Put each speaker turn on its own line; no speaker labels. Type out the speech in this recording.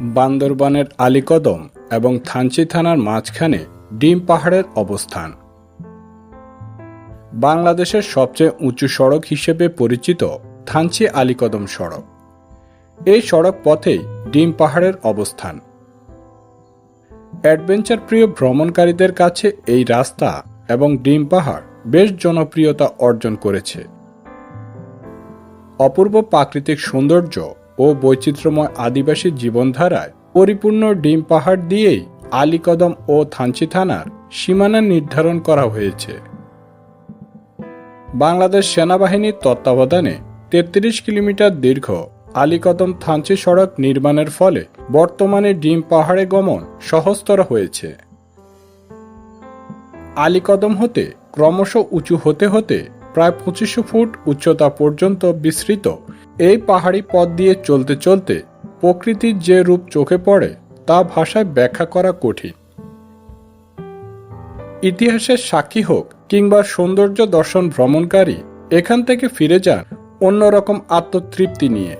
বান্দরবানের আলীকদম এবং থানচি থানার মাঝখানে ডিম পাহাড়ের অবস্থান। বাংলাদেশের সবচেয়ে উঁচু সড়ক হিসেবে পরিচিত থানচি আলীকদম সড়ক। এই সড়ক পথেই ডিম পাহাড়ের অবস্থান। অ্যাডভেঞ্চার প্রিয় ভ্রমণকারীদের কাছে এই রাস্তা এবং ডিম পাহাড় বেশ জনপ্রিয়তা অর্জন করেছে। অপূর্ব প্রাকৃতিক সৌন্দর্য ও বৈচিত্র্যময় আদিবাসী জীবনধারায় পরিপূর্ণ ডিম পাহাড় দিয়েই আলীকদম ও থানচি থানার সীমানা নির্ধারণ করা হয়েছে। বাংলাদেশ সেনাবাহিনীর তত্ত্বাবধানে তেত্রিশ কিলোমিটার দীর্ঘ আলীকদম থানচি সড়ক নির্মাণের ফলে বর্তমানে ডিম পাহাড়ে গমন সহজতর হয়েছে। আলীকদম হতে ক্রমশ উঁচু হতে হতে প্রায় পঁচিশশো ফুট উচ্চতা পর্যন্ত বিস্তৃত এই পাহাড়ি পথ দিয়ে চলতে চলতে প্রকৃতির যে রূপ চোখে পড়ে, তা ভাষায় ব্যাখ্যা করা কঠিন। ইতিহাসের সাক্ষী হোক কিংবা সৌন্দর্য দর্শন ভ্রমণকারী, এখান থেকে ফিরে যান অন্যরকম আত্মতৃপ্তি নিয়ে।